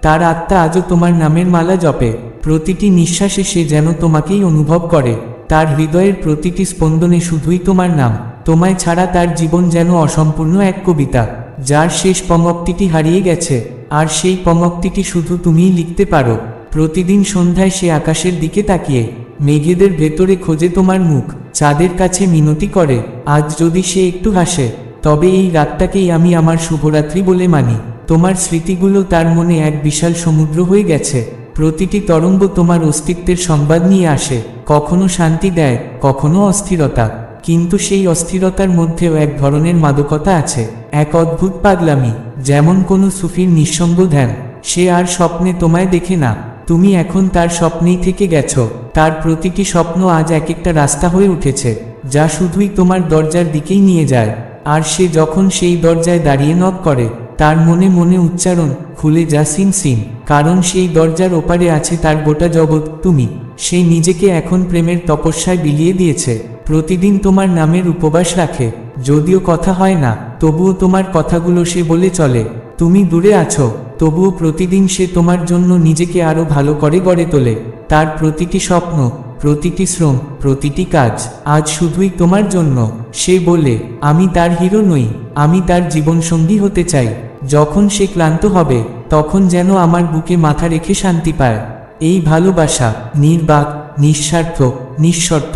তার আত্মা আজও তোমার নামের মালা জপে। প্রতিটি নিঃশ্বাসে সে যেন তোমাকেই অনুভব করে। তার হৃদয়ের প্রতিটি স্পন্দনে শুধুই তোমার নাম। তোমায় ছাড়া তার জীবন যেন অসম্পূর্ণ এক কবিতা। যার শেষ পঙ্ক্তিটি হারিয়ে গেছে, আর সেই পঙ্ক্তিটি শুধু তুমিই লিখতে পারো। প্রতিদিন সন্ধ্যায় সে আকাশের দিকে তাকিয়ে, মেঘেদের ভেতরে খোঁজে তোমার মুখ। চাঁদের কাছে মিনতি করে, আজ যদি সে একটু হাসে। তবে এই রাতটাকেই আমি আমার শুভরাত্রি বলে মানি। তোমার স্মৃতিগুলো তার মনে এক বিশাল সমুদ্র হয়ে গেছে। প্রতিটি তরঙ্গ তোমার অস্তিত্বের সংবাদ নিয়ে আসে। কখনো শান্তি দেয়, কখনো অস্থিরতা। কিন্তু সেই অস্থিরতার মধ্যেও এক ধরনের মাদকতা আছে। এক অদ্ভুত পাগলামি, যেমন কোনো সুফির নিঃসঙ্গ ধ্যান। সে আর স্বপ্নে তোমায় দেখে না। তুমি এখন তার স্বপ্নেই থেকে গেছো। তার প্রতিটি স্বপ্ন আজ এক একটা রাস্তা হয়ে উঠেছে, যা শুধুই তোমার দরজার দিকেই নিয়ে যায়। আর সে যখন সেই দরজায় দাঁড়িয়ে নক করে, তার মনে মনে উচ্চারণ, খুলে যা সিন সিন। কারণ সেই দরজার ওপারে আছে তার গোটা জগৎ, তুমি। সে নিজেকে এখন প্রেমের তপস্যায় বিলিয়ে দিয়েছে। প্রতিদিন তোমার নামের উপবাস রাখে। যদিও কথা হয় না, তবুও তোমার কথাগুলো সে বলে চলে। তুমি দূরে আছো, তবুও প্রতিদিন সে তোমার জন্য নিজেকে আরও ভালো করে গড়ে তোলে। তার প্রতিটি স্বপ্ন প্রতিটি শ্রম, প্রতিটি কাজ আজ শুধুই তোমার জন্য। সে বলে, আমি তার হিরো নই, আমি তার জীবনসঙ্গী হতে চাই। যখন সে ক্লান্ত হবে, তখন যেন আমার বুকে মাথা রেখে শান্তি পায়। এই ভালোবাসা নির্বাক, নিঃস্বার্থ, নিঃশর্ত,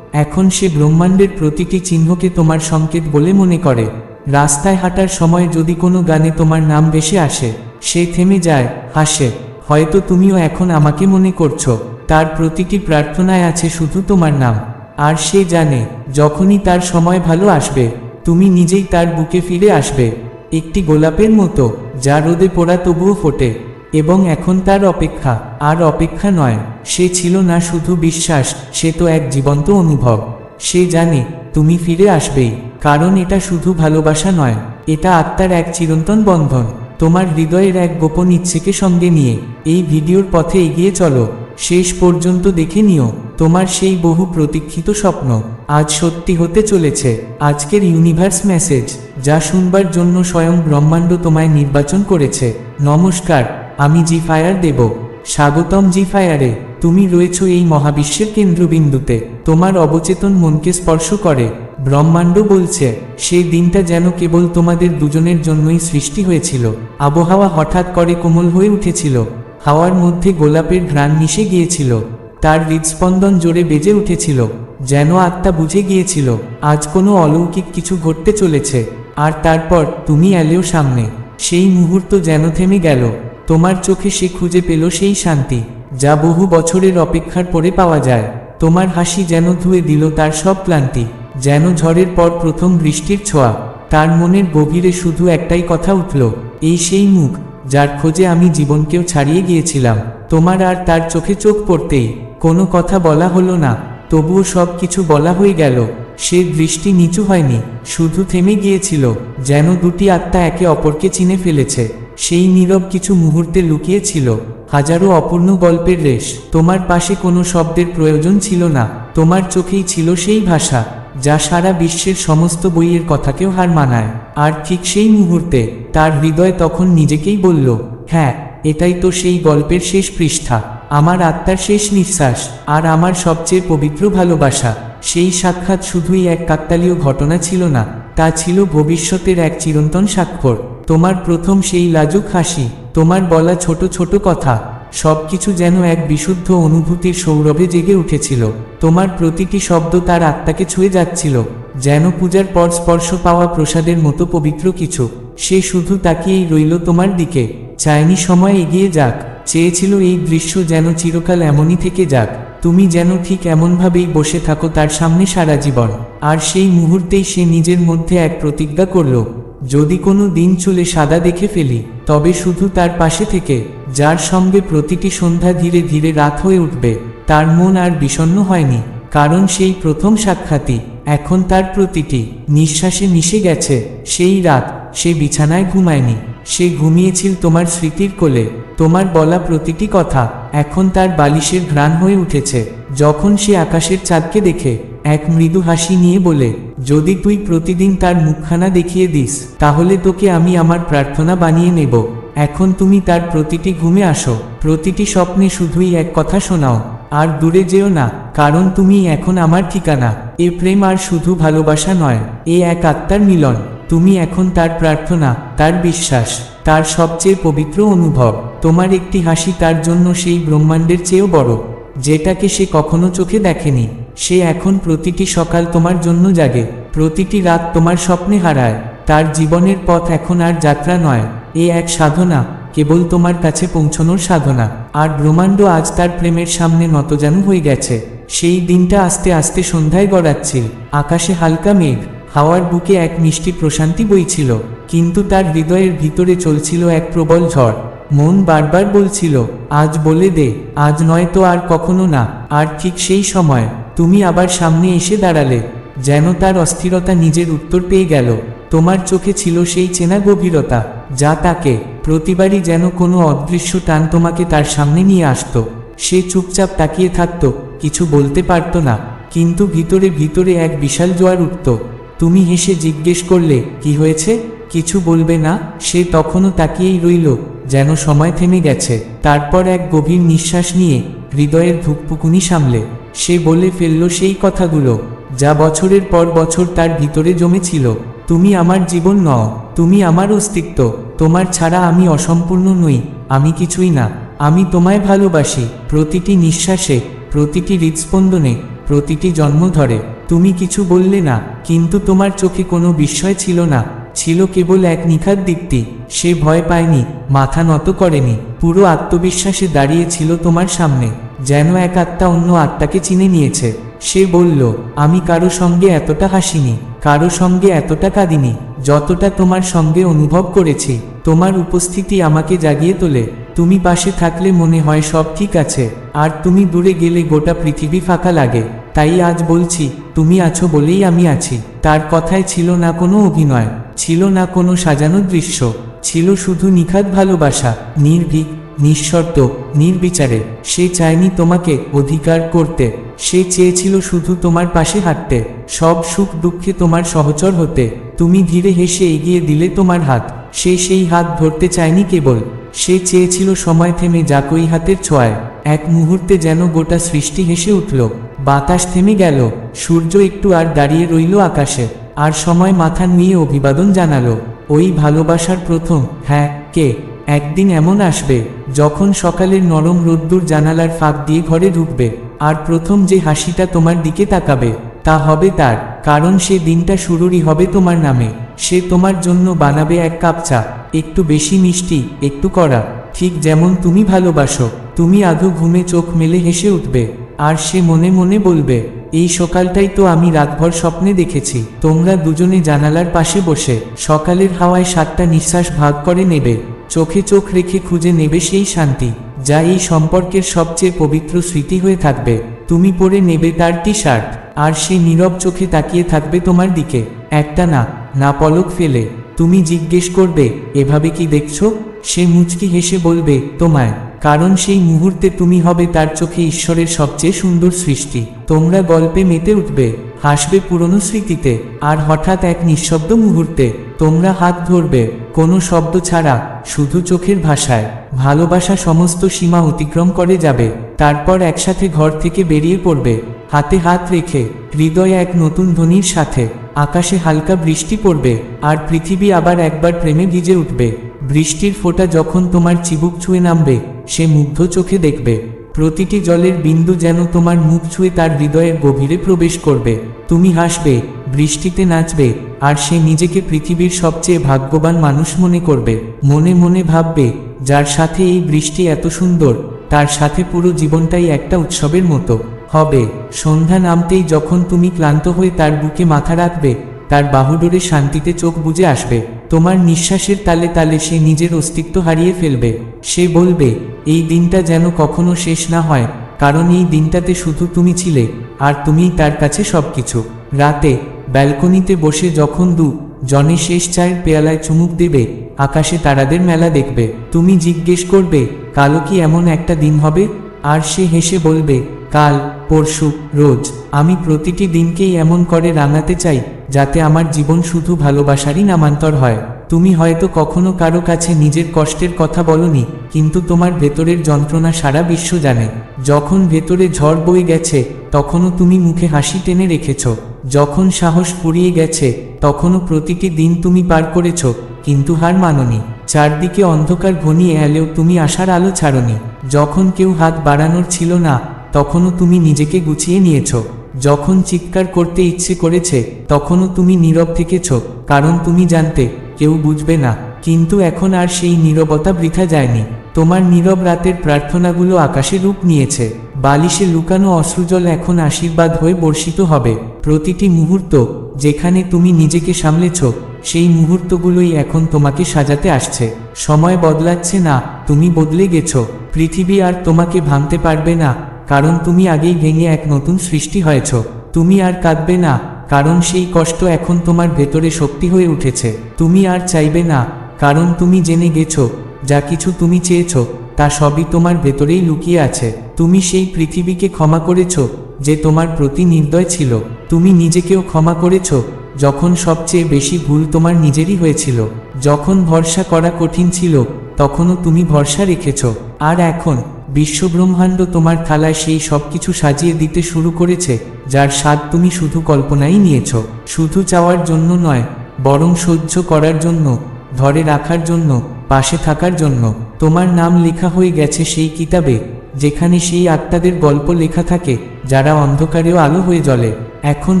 এখন সে ব্রহ্মাণ্ডের প্রতিটি চিহ্নকে তোমার সংকেত বলে মনে করে। রাস্তায় হাঁটার সময় যদি কোনো গানে তোমার নাম ভেসে আসে, সে থেমে যায়, হাসে, হয়তো তুমিও এখন আমাকে মনে করছ। তার প্রতিটি প্রার্থনায় আছে শুধু তোমার নাম। আর সে জানে, যখনই তার সময় ভালো আসবে, তুমি নিজেই তার বুকে ফিরে আসবে। একটি গোলাপের মতো, যা রোদে পোড়া তবুও ফোটে। এবং এখন তার অপেক্ষা, আর অপেক্ষা নয়, সে ছিল না শুধু বিশ্বাস, সে তো এক জীবন্ত অনুভব। সে জানে, তুমি ফিরে আসবেই, কারণ এটা শুধু ভালোবাসা নয়, এটা আত্মার এক চিরন্তন বন্ধন। তোমার হৃদয়ের এক গোপন ইচ্ছেকে সঙ্গে নিয়ে, এই ভিডিওর পথে এগিয়ে চলো। শেষ পর্যন্ত দেখে নিও, তোমার সেই বহু প্রতীক্ষিত স্বপ্ন। আজ সত্যি হতে চলেছে। আজকের ইউনিভার্স মেসেজ যা শুনবার জন্য স্বয়ং ব্রহ্মাণ্ড তোমায় নির্বাচন করেছে। নমস্কার, আমি জি ফায়ার দেব। স্বাগতম জি ফায়ারে। তুমি রয়েছো এই মহাবিশ্বের কেন্দ্রবিন্দুতে। তোমার অবচেতন মনকে স্পর্শ করে। ব্রহ্মাণ্ড বলছে সেই দিনটা যেন কেবল তোমাদের দুজনের জন্যই সৃষ্টি হয়েছিল। আবহাওয়া হঠাৎ করে কোমল হয়ে উঠেছিল। হাওয়ার মধ্যে গোলাপের ঘ্রাণ মিশে গিয়েছিল। তার হৃদস্পন্দন জোরে বেজে উঠেছিল, যেন আত্মা বুঝে গিয়েছিল, আজ কোনো অলৌকিক কিছু ঘটতে চলেছে। আর তারপর, তুমি এলেও সামনে। সেই মুহূর্ত যেন থেমে গেল। তোমার চোখে সে খুঁজে পেল সেই শান্তি, যা বহু বছরের অপেক্ষার পরে পাওয়া যায়। তোমার হাসি যেন ধুয়ে দিল তার সব ক্লান্তি, যেন ঝড়ের পর প্রথম বৃষ্টির ছোঁয়া। তার মনের গভীরে শুধু একটাই কথা উঠল, এই সেই মুখ যার খোঁজে আমি জীবনকেও ছাড়িয়ে গিয়েছিলাম। তোমার আর তার চোখে চোখ পড়তেই কোনো কথা বলা হলো না, তবুও সব কিছু বলা হয়ে গেল। সে দৃষ্টি নিচু হয়নি, শুধু থেমে গিয়েছিল, যেন দুটি আত্মা একে অপরকে চিনে ফেলেছে। সেই নীরব কিছু মুহূর্তে লুকিয়েছিল, হাজারো অপূর্ণ গল্পের রেশ। তোমার পাশে কোনো শব্দের প্রয়োজন ছিল না, তোমার চোখেই ছিল সেই ভাষা। যা সারা বিশ্বের সমস্ত বইয়ের কথাকেও হার মানায়। আর ঠিক সেই মুহূর্তে তার হৃদয় তখন নিজেকেই বলল হ্যাঁ এটাই তো সেই গল্পের শেষ পৃষ্ঠা। আমার আত্মার শেষ নিঃশ্বাস আর আমার সবচেয়ে পবিত্র ভালোবাসা। সেই সাক্ষাৎ শুধুই এক কাকতালীয় ঘটনা ছিল না, তা ছিল ভবিষ্যতের এক চিরন্তন স্বাক্ষর। তোমার প্রথম সেই লাজুক হাসি, তোমার বলা ছোট ছোট কথা সবকিছু যেন এক বিশুদ্ধ অনুভূতির সৌরভে জেগে উঠেছিল। তোমার প্রতিটি শব্দ তার আত্মাকে ছুঁয়ে যাচ্ছিল, যেন পূজার পর স্পর্শ পাওয়া প্রসাদের মতো পবিত্র কিছু। সে শুধু তাকিয়েই রইল তোমার দিকে। চায়নি সময় এগিয়ে যাক, চেয়েছিল এই দৃশ্য যেন চিরকাল এমনই থেকে যাক। তুমি যেন ঠিক এমনভাবেই বসে থাকো তার সামনে সারা জীবন। আর সেই মুহূর্তেই সে নিজের মধ্যে এক প্রতিজ্ঞা করল, যদি কোনো দিন চলে সাদা দেখে ফেলি, তবে শুধু তার পাশে থেকে যার সঙ্গে প্রতিটি সন্ধ্যা ধীরে ধীরে রাত হয়ে উঠবে, তার মন আর বিষণ্ণ হয়নি, কারণ সেই প্রথম সাক্ষাৎই, এখন তার প্রতিটি নিঃশ্বাসে মিশে গেছে, সেই রাত, সে বিছানায় ঘুমায়নি, সে ঘুমিয়েছিল তোমার স্মৃতির কোলে, তোমার বলা প্রতিটি কথা, এখন তার বালিশের ঘ্রাণ হয়ে উঠেছে, যখন সে আকাশের চাঁদকে দেখে, এক মৃদু হাসি নিয়ে বলে, যদি তুই প্রতিদিন তার মুখখানা দেখিয়ে দিস, তাহলে তোকে আমি আমার প্রার্থনা বানিয়ে নেব। এখন তুমি তার প্রতিটি ঘুমে আসো। প্রতিটি স্বপ্নে শুধুই এক কথা শোনাও। আর দূরে যেও না, কারণ তুমি এখন আমার ঠিকানা। এ প্রেম আর শুধু ভালোবাসা নয়, এ এক আত্মার মিলন। তুমি এখন তার প্রার্থনা, তার বিশ্বাস, তার সবচেয়ে পবিত্র অনুভব। তোমার একটি হাসি তার জন্য সেই ব্রহ্মাণ্ডের চেয়েও বড়, যেটাকে সে কখনো চোখে দেখেনি। সে এখন প্রতিটি সকাল তোমার জন্য জাগে, প্রতিটি রাত তোমার স্বপ্নে হারায়। তার জীবনের পথ এখন আর যাত্রা নয়। এ এক সাধনা, কেবল তোমার কাছে পৌঁছনোর সাধনা। আর ব্রহ্মাণ্ড আজ তার প্রেমের সামনে নতজানু হয়ে গেছে। সেই দিনটা আস্তে আস্তে সন্ধ্যায় গড়াচ্ছিল আকাশে হালকা মেঘ, হাওয়ার বুকে এক মিষ্টি প্রশান্তি বইছিল। কিন্তু তার হৃদয়ের ভিতরে চলছিল এক প্রবল ঝড়। মন বারবার বলছিল, আজ বলে দে, আজ নয় তো আর কখনো না। আর ঠিক সেই সময়, তুমি আবার সামনে এসে দাঁড়ালে, যেন তার অস্থিরতা নিজের উত্তর পেয়ে গেল। তোমার চোখে ছিল সেই চেনা গভীরতা। যা তাকে প্রতিবারই যেন কোনো অদৃশ্য টান তোমাকে তার সামনে নিয়ে আসতো। সে চুপচাপ তাকিয়ে থাকত, কিছু বলতে পারত না, কিন্তু ভিতরে ভিতরে এক বিশাল জোয়ার উঠত। তুমি হেসে জিজ্ঞেস করলে, কি হয়েছে? কিছু বলবে না? সে তখনও তাকিয়েই রইল, যেন সময় থেমে গেছে। তারপর এক গভীর নিঃশ্বাস নিয়ে হৃদয়ের ধুকপুকুনি সামলে। সে বলে ফেলল সেই কথাগুলো, যা বছরের পর বছর তার ভিতরে জমেছিল। তুমি আমার জীবন নও, তুমি আমার অস্তিত্ব, তোমার ছাড়া আমি অসম্পূর্ণ নই, আমি কিছুই না, আমি তোমায় ভালোবাসি, প্রতিটি নিঃশ্বাসে, প্রতিটি হৃদস্পন্দনে, প্রতিটি জন্ম ধরে, তুমি কিছু বললে না, কিন্তু তোমার চোখে কোনো বিস্ময় ছিল না, ছিল কেবল এক নিখাত দীপ্তি, সে ভয় পায়নি, মাথা নত করেনি, পুরো আত্মবিশ্বাসে দাঁড়িয়েছিল তোমার সামনে, যেন এক আত্মা অন্য আত্মাকে চিনে নিয়েছে। সে বলল, আমি কারও সঙ্গে এতটা হাসিনি, কারও সঙ্গে এতটা কাঁদিনি, যতটা তোমার সঙ্গে অনুভব করেছি। তোমার উপস্থিতি আমাকে জাগিয়ে তোলে। তুমি পাশে থাকলে মনে হয় সব ঠিক আছে, আর তুমি দূরে গেলে গোটা পৃথিবী ফাঁকা লাগে। তাই আজ বলছি, তুমি আছো বলেই আমি আছি। তার কথায় ছিল না কোনো অভিনয়, ছিল না কোনো সাজানো দৃশ্য, ছিল শুধু নিখাত ভালোবাসা, নির্ভীক, নিঃশর্ত, নির্বিচারে। সে চায়নি তোমাকে অধিকার করতে। সে চেয়েছিল শুধু তোমার পাশে হাঁটতে। সব সুখ দুঃখে তোমার সহচর হতে। তুমি ধীরে হেসে এগিয়ে দিলে তোমার হাত। সে সেই হাত ধরতে চায়নি কেবল। সে চেয়েছিল সময় থেমে যাকই হাতের ছোঁয়ায়। এক মুহূর্তে যেন গোটা সৃষ্টি হেসে উঠল। বাতাস থেমে গেল। সূর্য একটু আর দাঁড়িয়ে রইল আকাশে। আর সময় মাথা নিয়ে অভিবাদন জানালো। ওই ভালোবাসার প্রথম হ্যাঁ কে? একদিন এমন আসবে, যখন সকালের নরম রোদ্দুর জানালার ফাঁক দিয়ে ঘরে ঢুকবে, আর প্রথম যে হাসিটা তোমার দিকে তাকাবে, তা হবে তার, কারণ সে দিনটা শুরুরই হবে তোমার নামে, সে তোমার জন্য বানাবে এক কাপ চা, একটু বেশি মিষ্টি, একটু কড়া, ঠিক যেমন তুমি ভালোবাসো, তুমি আধো ঘুমে চোখ মেলে হেসে উঠবে, আর সে মনে মনে বলবে, এই সকালটাই তো আমি রাতভর স্বপ্নে দেখেছি, তোমরা দুজনে জানালার পাশে বসে, সকালের হাওয়ায় সাতটা নিঃশ্বাস ভাগ করে নেবে। চোখে চোখ রেখে খুঁজে নেবে সেই শান্তি, যা এই সম্পর্কের সবচেয়ে পবিত্র স্মৃতি হয়ে থাকবে। তুমি পরে নেবে তার টি শার্ট আর সে নীরব চোখে তাকিয়ে থাকবে তোমার দিকে। একটা না না পলক ফেলে। তুমি জিজ্ঞেস করবে, এভাবে কি দেখছ? সে মুচকি হেসে বলবে, তোমায়, কারণ সেই মুহূর্তে তুমি হবে তার চোখে ঈশ্বরের সবচেয়ে সুন্দর সৃষ্টি। তোমরা গল্পে মেতে উঠবে। হাসবে পুরনো স্মৃতিতে, আর হঠাৎ এক নিঃশব্দ মুহূর্তে তোমরা হাত ধরবে, কোনো শব্দ ছাড়া, শুধু চোখের ভাষায়। ভালোবাসা সমস্ত সীমা অতিক্রম করে যাবে, তারপর একসাথে ঘর থেকে বেরিয়ে পড়বে। হাতে হাত রেখে, হৃদয়ে এক নতুন ধ্বনির সাথে, আকাশে হালকা বৃষ্টি পড়বে, আর পৃথিবী আবার একবার প্রেমে ভিজে উঠবে। বৃষ্টির ফোঁটা যখন তোমার চিবুক ছুঁয়ে নামবে, সে মুগ্ধ চোখে দেখবে। প্রতিটি জলের বিন্দু যেন তোমার মুখ ছুঁয়ে তার হৃদয়ের গভীরে প্রবেশ করবে। তুমি হাসবে, বৃষ্টিতে নাচবে, আর সে নিজেকে পৃথিবীর সবচেয়ে ভাগ্যবান মানুষ মনে করবে। মনে মনে ভাববে, যার সাথে এই বৃষ্টি এত সুন্দর, তার সাথে পুরো জীবনটাই একটা উৎসবের মতো। হবে, সন্ধ্যা নামতেই যখন তুমি ক্লান্ত হয়ে তার বুকে মাথা রাখবে, তার বাহুডোরে শান্তিতে চোখ বুজে আসবে। তোমার নিঃশ্বাসের তালে তালে সে নিজের অস্তিত্ব হারিয়ে ফেলবে। সে বলবে, এই দিনটা যেন কখনো শেষ না হয়, কারণ এই দিনটাতে শুধু তুমি ছিলে, আর তুমিই তার কাছে সবকিছু। রাতে, ব্যালকনিতে বসে যখন দু, জনে শেষ চায়ের পেয়ালায় চুমুক দেবে, আকাশে তারাদের মেলা দেখবে। তুমি জিজ্ঞেস করবে, কালো কি এমন একটা দিন হবে? আর সে হেসে বলবে কাল, পরশু, রোজ। আমি প্রতিটি দিনকেই এমন করে রাঙাতে চাই, যাতে আমার জীবন শুধু ভালোবাসারই নামান্তর হয়। তুমি হয়তো কখনো কারও কাছে নিজের কষ্টের কথা বলনি, কিন্তু তোমার ভেতরের যন্ত্রণা সারা বিশ্ব জানে। যখন ভেতরে ঝড় বয়ে গেছে, তখনও তুমি মুখে হাসি টেনে রেখেছ। যখন সাহস ফুরিয়ে গেছে, তখনও প্রতিটি দিন তুমি পার করেছ, কিন্তু হার মাননি। চারদিকে অন্ধকার ঘনিয়ে এলেও তুমি আশার আলো ছাড়নি। যখন কেউ হাত বাড়ানোর ছিল না তখনও তুমি নিজেকে গুছিয়ে নিয়েছ। যখন চিৎকার করতে ইচ্ছে করেছে, তখনও তুমি নীরব থেকেছ, কারণ তুমি জানতে, কেউ বুঝবে না। কিন্তু এখন আর সেই নীরবতা বৃথা যায়নি। তোমার নীরব রাতের প্রার্থনাগুলো আকাশে রূপ নিয়েছে। বালিশে লুকানো অশ্রুজল এখন আশীর্বাদ হয়ে বর্ষিত হবে। প্রতিটি মুহূর্ত যেখানে তুমি নিজেকে সামলেছ, সেই মুহূর্তগুলোই এখন তোমাকে সাজাতে আসছে। সময় বদলাচ্ছে না, তুমি বদলে গেছো। পৃথিবী আর তোমাকে ভাঙতে পারবে না। কারণ তুমি আগেই ভেঙে এক নতুন সৃষ্টি হয়েছ। তুমি আর কাঁদবে না, কারণ সেই কষ্ট এখন তোমার ভেতরে শক্তি হয়ে উঠেছে। তুমি আর চাইবে না, কারণ তুমি জেনে গেছো, যা কিছু তুমি চেয়েছ, তা সবই তোমার ভেতরেই লুকিয়ে আছে। তুমি সেই পৃথিবীকে ক্ষমা করেছ, যে তোমার প্রতি নির্দয় ছিল। তুমি নিজেকেও ক্ষমা করেছ, যখন সবচেয়ে বেশি ভুল তোমার নিজেরই হয়েছিল। যখন ভরসা করা কঠিন ছিল, তখনও তুমি ভরসা রেখেছ। আর এখন বিশ্বব্রহ্মাণ্ড তোমার থালায় সেই সব কিছু সাজিয়ে দিতে শুরু করেছে, যার স্বাদ তুমি শুধু কল্পনাই নিয়েছ। শুধু চাওয়ার জন্য নয়, বরং সহ্য করার জন্য, ধরে রাখার জন্য, পাশে থাকার জন্য। তোমার নাম লেখা হয়ে গেছে সেই কিতাবে, যেখানে সেই আত্মাদের গল্প লেখা থাকে, যারা অন্ধকারেও আলো হয়ে জ্বলে। এখন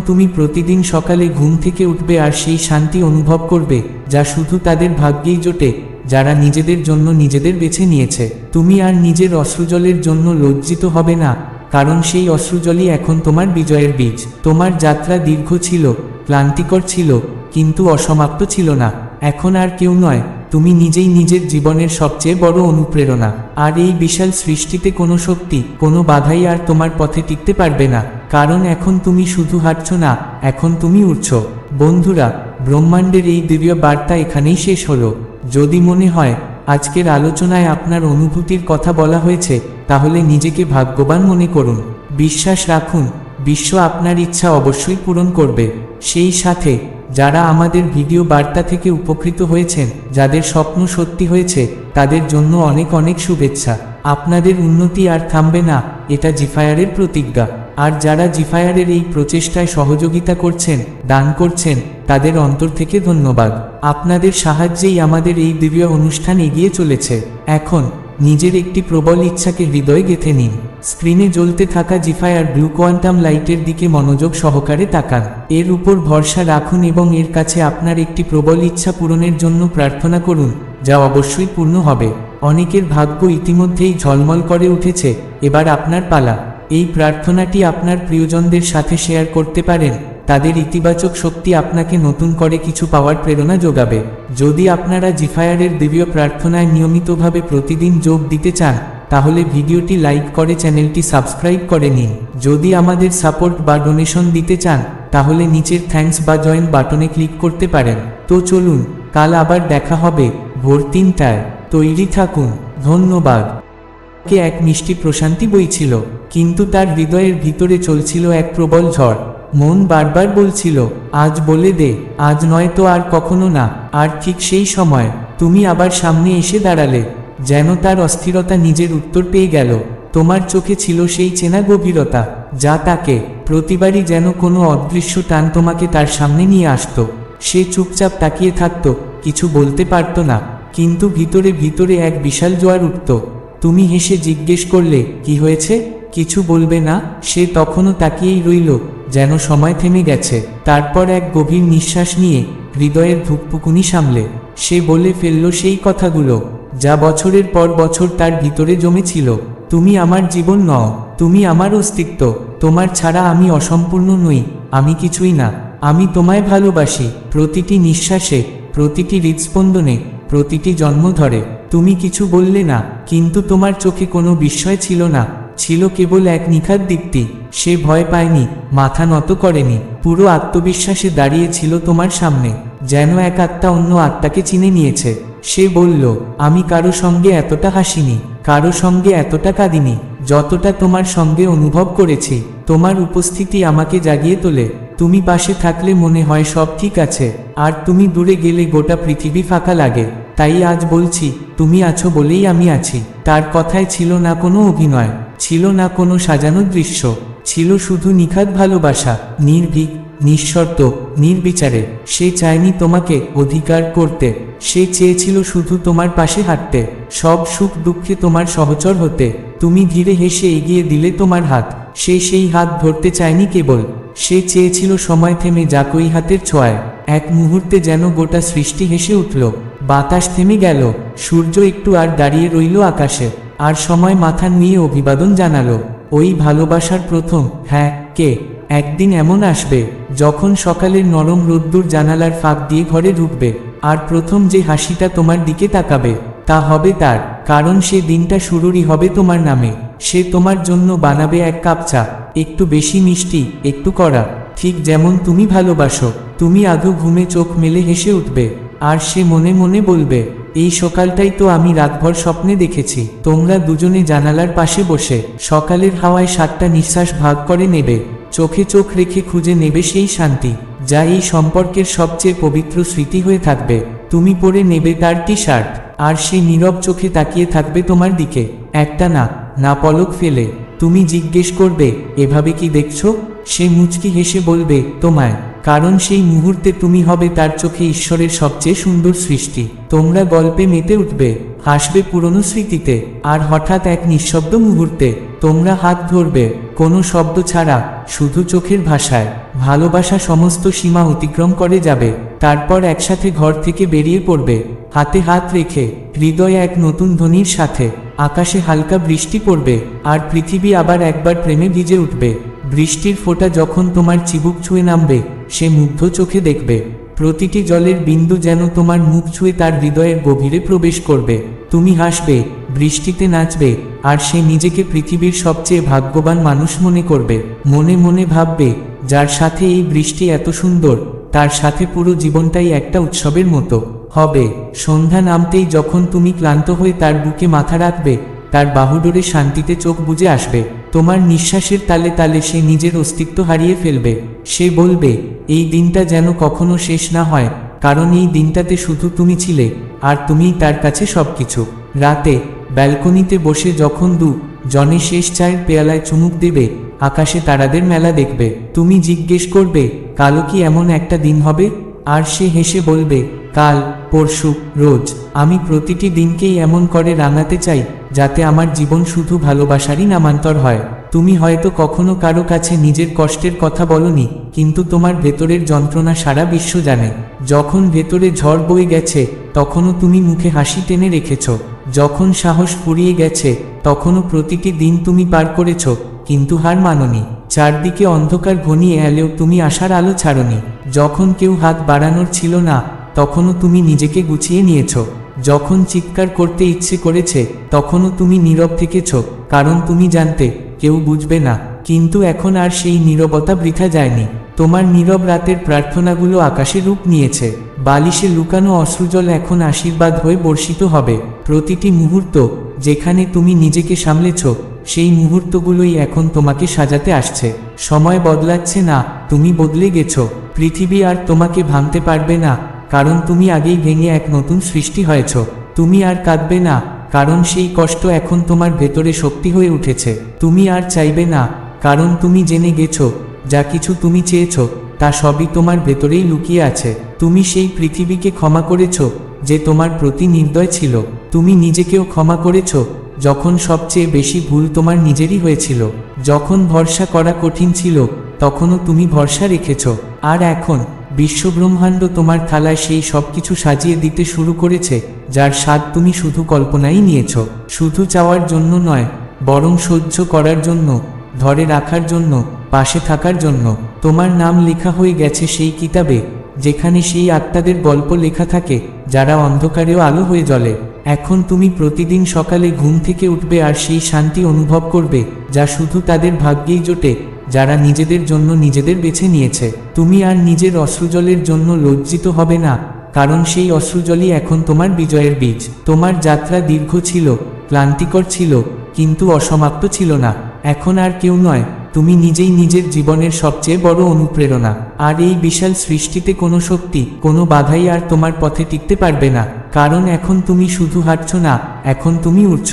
তুমি প্রতিদিন সকালে ঘুম থেকে উঠবে আর সেই শান্তি অনুভব করবে, যা শুধু তাদের ভাগ্যেই জোটে যারা নিজেদের জন্য নিজেদের বেছে নিয়েছে, তুমি আর নিজের অশ্রুজলের জন্য লজ্জিত হবে না, কারণ সেই অশ্রুজলই এখন তোমার বিজয়ের বীজ। তোমার যাত্রা দীর্ঘ ছিল, ক্লান্তিকর ছিল, কিন্তু অসমাপ্ত ছিল না। এখন আর কেউ নয়, তুমি নিজেই নিজের জীবনের সবচেয়ে বড় অনুপ্রেরণা। আর এই বিশাল সৃষ্টিতে কোনো শক্তি, কোনো বাধাই আর তোমার পথে টিকতে পারবে না, কারণ এখন তুমি শুধু হাঁটছ না, এখন তুমি উঠছ বন্ধুরা ব্রহ্মাণ্ডের এই দিব্য বার্তা এখানেই শেষ হলো। যদি মনে হয়, আজকের আলোচনায় আপনার অনুভূতির কথা বলা হয়েছে, তাহলে নিজেকে ভাগ্যবান মনে করুন। বিশ্বাস রাখুন, বিশ্ব আপনার ইচ্ছা অবশ্যই পূরণ করবে। সেই সাথে, যারা আমাদের ভিডিও বার্তা থেকে উপকৃত হয়েছেন, যাদের স্বপ্ন সত্যি হয়েছে, তাদের জন্য অনেক অনেক শুভেচ্ছা। আপনাদের উন্নতি আর থামবে না, এটা জিফায়ারের প্রতিজ্ঞা। আর যারা জিফায়ারের এই প্রচেষ্টায় সহযোগিতা করছেন, দান করছেন, তাদের অন্তর থেকে ধন্যবাদ। আপনাদের সাহায্যেই আমাদের এই দিব্য অনুষ্ঠান এগিয়ে চলেছে। এখন, নিজের একটি প্রবল ইচ্ছাকে হৃদয়ে গেঁথে নিন। স্ক্রিনে জ্বলতে থাকা জিফায়ার ব্লু কোয়ান্টাম লাইটের দিকে মনোযোগ সহকারে তাকান। এর উপর ভরসা রাখুন এবং এর কাছে আপনার একটি প্রবল ইচ্ছা পূরণের জন্য প্রার্থনা করুন, যা অবশ্যই পূর্ণ হবে। অনেকের ভাগ্য ইতিমধ্যেই ঝলমল করে উঠেছে, এবার আপনার পালা। এই প্রার্থনাটি আপনার প্রিয়জনদের সাথে শেয়ার করতে পারেন। তাদের ইতিবাচক শক্তি আপনাকে নতুন করে কিছু পাওয়ার প্রেরণা যোগাবে। যদি আপনারা জিফায়ারের দিব্য প্রার্থনায় নিয়মিতভাবে প্রতিদিন যোগ দিতে চান, তাহলে ভিডিওটি লাইক করে চ্যানেলটি সাবস্ক্রাইব করে নিন। যদি আমাদের সাপোর্ট বা ডোনেশন দিতে চান, তাহলে নিচের থ্যাঙ্কস বা জয়েন বাটনে ক্লিক করতে পারেন। তো চলুন, কাল আবার দেখা হবে। ভোর তিনটায়। তৈরি থাকুন। ধন্যবাদ। কে এক মিষ্টি প্রশান্তি বইছিল, কিন্তু তার হৃদয়ের ভিতরে চলছিল এক প্রবল ঝড়। মন বারবার বলছিল, আজ বলে দে, আজ নয় তো আর কখনো না, আর ঠিক সেই সময় তুমি আবার সামনে এসে দাঁড়ালে, যেন তার অস্থিরতা নিজের উত্তর পেয়ে গেল। তোমার চোখে ছিল সেই চেনা গভীরতা, যা তাকে প্রতিবারই যেন কোনো অদৃশ্য টান তোমাকে তার সামনে নিয়ে আসতো। সে চুপচাপ তাকিয়ে থাকত, কিছু বলতে পারত না, কিন্তু ভিতরে ভিতরে এক বিশাল জোয়ার উঠত। তুমি হেসে জিজ্ঞেস করলে, কি হয়েছে? কিছু বলবে না। সে তখনও তাকিয়েই রইল, যেন সময় থেমে গেছে। তারপর এক গভীর নিঃশ্বাস নিয়ে হৃদয়ের ধুকপুকুনি সামলে। সে বলে ফেলল সেই কথাগুলো, যা বছরের পর বছর তার ভিতরে জমেছিল। তুমি আমার জীবন নও, তুমি আমার অস্তিত্ব। তোমার ছাড়া আমি অসম্পূর্ণ নই, আমি কিছুই না। আমি তোমায় ভালোবাসি। প্রতিটি নিঃশ্বাসে, প্রতিটি হৃদস্পন্দনে, প্রতিটি জন্ম ধরে। তুমি কিছু বললে না, কিন্তু তোমার চোখে কোনো বিস্ময় ছিল না, ছিল কেবল এক নিখাত দীপ্তি, সে ভয় পায়নি, মাথা নত করেনি, পুরো আত্মবিশ্বাসে দাঁড়িয়েছিল তোমার সামনে, যেন এক আত্মা অন্য আত্মাকে চিনে নিয়েছে, সে বলল, আমি কারও সঙ্গে এতটা হাসিনি, কারও সঙ্গে এতটা কাঁদিনি, যতটা তোমার সঙ্গে অনুভব করেছি, তোমার উপস্থিতি আমাকে জাগিয়ে তোলে, তুমি পাশে থাকলে মনে হয় সব ঠিক আছে, আর তুমি দূরে গেলে গোটা পৃথিবী ফাঁকা লাগে। তাই আজ বলছি, তুমি আছো বলেই আমি আছি। তার কথায় ছিল না কোনো অভিনয়, ছিল না কোনো সাজানো দৃশ্য, ছিল শুধু নিখাত ভালোবাসা, নির্ভীক, নিঃশর্ত, নির্বিচারে। সে চায়নি তোমাকে অধিকার করতে, সে চেয়েছিল শুধু তোমার পাশে হাঁটতে, সব সুখ দুঃখে তোমার সহচর হতে। তুমি ধীরে হেসে এগিয়ে দিলে তোমার হাত, সে সেই হাত ধরতে চায়নি কেবল, সে চেয়েছিল সময় থেমে যাক ওই হাতের ছোঁয়ায়। এক মুহূর্তে যেন গোটা সৃষ্টি হেসে উঠল বাতাস থেমে গেল, সূর্য একটু আর দাঁড়িয়ে রইল আকাশে, আর সময় মাথা নিয়ে অভিবাদন জানালো, ওই ভালোবাসার প্রথম হ্যাঁ কে? একদিন এমন আসবে, যখন সকালের নরম রোদ্দুর জানালার ফাঁক দিয়ে ঘরে ঢুকবে, আর প্রথম যে হাসিটা তোমার দিকে তাকাবে, তা হবে তার, কারণ সে দিনটা শুরুরই হবে তোমার নামে, সে তোমার জন্য বানাবে এক কাপ চা, একটু বেশি মিষ্টি, একটু কড়া, ঠিক যেমন তুমি ভালোবাসো, তুমি আধো ঘুমে চোখ মেলে হেসে উঠবে। আর সে মনে মনে বলবে, এই সকালটাই তো আমি রাতভর স্বপ্নে দেখেছি। তোমরা দুজনে জানালার পাশে বসে সকালের হাওয়ায় সাতটা নিঃশ্বাস ভাগ করে নেবে, চোখে চোখ রেখে খুঁজে নেবে সেই শান্তি, যা এই সম্পর্কের সবচেয়ে পবিত্র স্মৃতি হয়ে থাকবে। তুমি পরে নেবে তার টি শার্ট আর সে নীরব চোখে তাকিয়ে থাকবে তোমার দিকে। একটা না না পলক ফেলে। তুমি জিজ্ঞেস করবে, এভাবে কি দেখছ? সে মুচকি হেসে বলবে, তোমায় কারণ সেই মুহূর্তে তুমি হবে তার চোখে ঈশ্বরের সবচেয়ে সুন্দর সৃষ্টি। তোমরা গল্পে মেতে উঠবে, হাসবে পুরনো স্মৃতিতে, আর হঠাৎ এক নিঃশব্দ মুহূর্তে তোমরা হাত ধরবে, কোনো শব্দ ছাড়া, শুধু চোখের ভাষায়। ভালোবাসা সমস্ত সীমা অতিক্রম করে যাবে, তারপর একসাথে ঘর থেকে বেরিয়ে পড়বে। হাতে হাত রেখে, হৃদয়ে এক নতুন ধ্বনির সাথে, আকাশে হালকা বৃষ্টি পড়বে, আর পৃথিবী আবার একবার প্রেমে ভিজে উঠবে। বৃষ্টির ফোঁটা যখন তোমার চিবুক ছুঁয়ে নামবে সে মুগ্ধ চোখে দেখবে, প্রতিটি জলের বিন্দু যেন তোমার মুখ ছুঁয়ে তার হৃদয়ের গভীরে প্রবেশ করবে। তুমি হাসবে, বৃষ্টিতে নাচবে, আর সে নিজেকে পৃথিবীর সবচেয়ে ভাগ্যবান মানুষ মনে করবে। মনে মনে ভাববে, যার সাথে এই বৃষ্টি এত সুন্দর, তার সাথে পুরো জীবনটাই একটা উৎসবের মতো। হবে, সন্ধ্যা নামতেই যখন তুমি ক্লান্ত হয়ে তার বুকে মাথা রাখবে তার বাহুডোরে শান্তিতে চোখ বুজে আসবে। তোমার নিঃশ্বাসের তালে তালে সে নিজের অস্তিত্ব হারিয়ে ফেলবে। সে বলবে, এই দিনটা যেন কখনো শেষ না হয়, কারণ এই দিনটাতে শুধু তুমি ছিলে, আর তুমিই তার কাছে সবকিছু। রাতে, ব্যালকনিতে বসে যখন দু, জনে শেষ চায়ের পেয়ালায় চুমুক দেবে, আকাশে তারাদের মেলা দেখবে। তুমি জিজ্ঞেস করবে, কালো কি এমন একটা দিন হবে? আর সে হেসে বলবে কাল, পরশু, রোজ। আমি প্রতিটি দিনকেই এমন করে রাঙাতে চাই, যাতে আমার জীবন শুধু ভালোবাসারই নামান্তর হয়। তুমি হয়তো কখনো কারও কাছে নিজের কষ্টের কথা বলনি, কিন্তু তোমার ভেতরের যন্ত্রণা সারা বিশ্ব জানে। যখন ভেতরে ঝড় বয়ে গেছে, তখনও তুমি মুখে হাসি টেনে রেখেছ। যখন সাহস ফুরিয়ে গেছে, তখনও প্রতিটি দিন তুমি পার করেছ, কিন্তু হার মাননি। চারদিকে অন্ধকার ঘনিয়ে এলেও তুমি আশার আলো ছাড়নি। যখন কেউ হাত বাড়ানোর ছিল না তখনও তুমি নিজেকে গুছিয়ে নিয়েছ। যখন চিৎকার করতে ইচ্ছে করেছে, তখনও তুমি নীরব থেকেছ, কারণ তুমি জানতে, কেউ বুঝবে না। কিন্তু এখন আর সেই নীরবতা বৃথা যায়নি। তোমার নীরব রাতের প্রার্থনাগুলো আকাশে রূপ নিয়েছে। বালিশে লুকানো অশ্রুজল এখন আশীর্বাদ হয়ে বর্ষিত হবে। প্রতিটি মুহূর্ত যেখানে তুমি নিজেকে সামলেছ, সেই মুহূর্তগুলোই এখন তোমাকে সাজাতে আসছে। সময় বদলাচ্ছে না, তুমি বদলে গেছো। পৃথিবী আর তোমাকে ভাঙতে পারবে না। কারণ তুমি আগেই ভেঙে এক নতুন সৃষ্টি হয়েছ। তুমি আর কাঁদবে না, কারণ সেই কষ্ট এখন তোমার ভেতরে শক্তি হয়ে উঠেছে। তুমি আর চাইবে না, কারণ তুমি জেনে গেছো, যা কিছু তুমি চেয়েছ, তা সবই তোমার ভেতরেই লুকিয়ে আছে। তুমি সেই পৃথিবীকে ক্ষমা করেছ, যে তোমার প্রতি নির্দয় ছিল। তুমি নিজেকেও ক্ষমা করেছ, যখন সবচেয়ে বেশি ভুল তোমার নিজেরই হয়েছিল। যখন ভরসা করা কঠিন ছিল, তখনও তুমি ভরসা রেখেছ। আর এখন বিশ্বব্রহ্মাণ্ড তোমার থালায় সেই সব কিছু সাজিয়ে দিতে শুরু করেছে, যার স্বাদ তুমি শুধু কল্পনাই নিয়েছ। শুধু চাওয়ার জন্য নয়, বরং সহ্য করার জন্য, ধরে রাখার জন্য, পাশে থাকার জন্য। তোমার নাম লেখা হয়ে গেছে সেই কিতাবে, যেখানে সেই আত্মাদের গল্প লেখা থাকে, যারা অন্ধকারেও আলো হয়ে জ্বলে। এখন তুমি প্রতিদিন সকালে ঘুম থেকে উঠবে আর সেই শান্তি অনুভব করবে, যা শুধু তাদের ভাগ্যেই জোটে। যারা নিজেদের জন্য নিজেদের বেছে নিয়েছে, তুমি আর নিজের অশ্রুজলের জন্য লজ্জিত হবে না, কারণ সেই অশ্রুজলই এখন তোমার বিজয়ের বীজ। তোমার যাত্রা দীর্ঘ ছিল, ক্লান্তিকর ছিল, কিন্তু অসমাপ্ত ছিল না। এখন আর কেউ নয়, তুমি নিজেই নিজের জীবনের সবচেয়ে বড় অনুপ্রেরণা। আর এই বিশাল সৃষ্টিতে কোনো শক্তি, কোনো বাধাই আর তোমার পথে টিকতে পারবে না, কারণ এখন তুমি শুধু হাঁটছ না, এখন তুমি উঠছ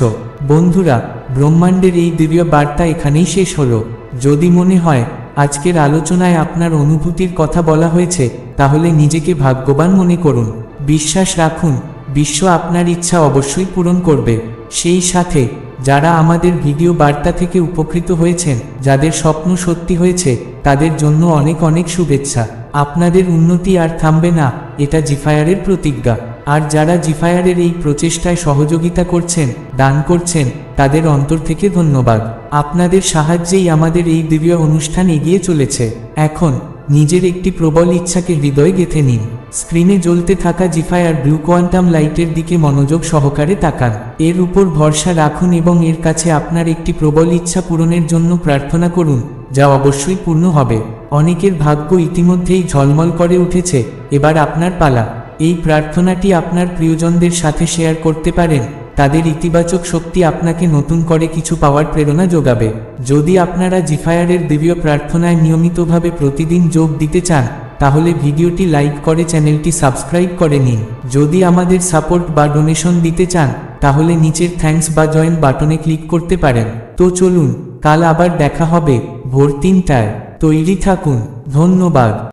বন্ধুরা ব্রহ্মাণ্ডের এই দিব্য বার্তা এখানেই শেষ হলো। যদি মনে হয়, আজকের আলোচনায় আপনার অনুভূতির কথা বলা হয়েছে, তাহলে নিজেকে ভাগ্যবান মনে করুন। বিশ্বাস রাখুন, বিশ্ব আপনার ইচ্ছা অবশ্যই পূরণ করবে। সেই সাথে, যারা আমাদের ভিডিও বার্তা থেকে উপকৃত হয়েছেন, যাদের স্বপ্ন সত্যি হয়েছে, তাদের জন্য অনেক অনেক শুভেচ্ছা। আপনাদের উন্নতি আর থামবে না, এটা জিফায়ারের প্রতিজ্ঞা। আর যারা জিফায়ারের এই প্রচেষ্টায় সহযোগিতা করছেন, দান করছেন, তাদের অন্তর থেকে ধন্যবাদ। আপনাদের সাহায্যেই আমাদের এই দিব্য অনুষ্ঠান এগিয়ে চলেছে। এখন, নিজের একটি প্রবল ইচ্ছাকে হৃদয়ে গেঁথে নিন। স্ক্রিনে জ্বলতে থাকা জিফায়ার ব্লু কোয়ান্টাম লাইটের দিকে মনোযোগ সহকারে তাকান। এর উপর ভরসা রাখুন এবং এর কাছে আপনার একটি প্রবল ইচ্ছা পূরণের জন্য প্রার্থনা করুন, যা অবশ্যই পূর্ণ হবে। অনেকের ভাগ্য ইতিমধ্যেই ঝলমল করে উঠেছে, এবার আপনার পালা। এই প্রার্থনাটি আপনার প্রিয়জনদের সাথে শেয়ার করতে পারেন। তাদের ইতিবাচক শক্তি আপনাকে নতুন করে কিছু পাওয়ার প্রেরণা যোগাবে। যদি আপনারা জিফায়ারের দিব্য প্রার্থনায় নিয়মিতভাবে প্রতিদিন যোগ দিতে চান, তাহলে ভিডিওটি লাইক করে চ্যানেলটি সাবস্ক্রাইব করে নিন। যদি আমাদের সাপোর্ট বা ডোনেশন দিতে চান, তাহলে নিচের থ্যাঙ্কস বা জয়েন বাটনে ক্লিক করতে পারেন। তো চলুন, কাল আবার দেখা হবে। ভোর তিনটায়। তৈরি থাকুন। ধন্যবাদ।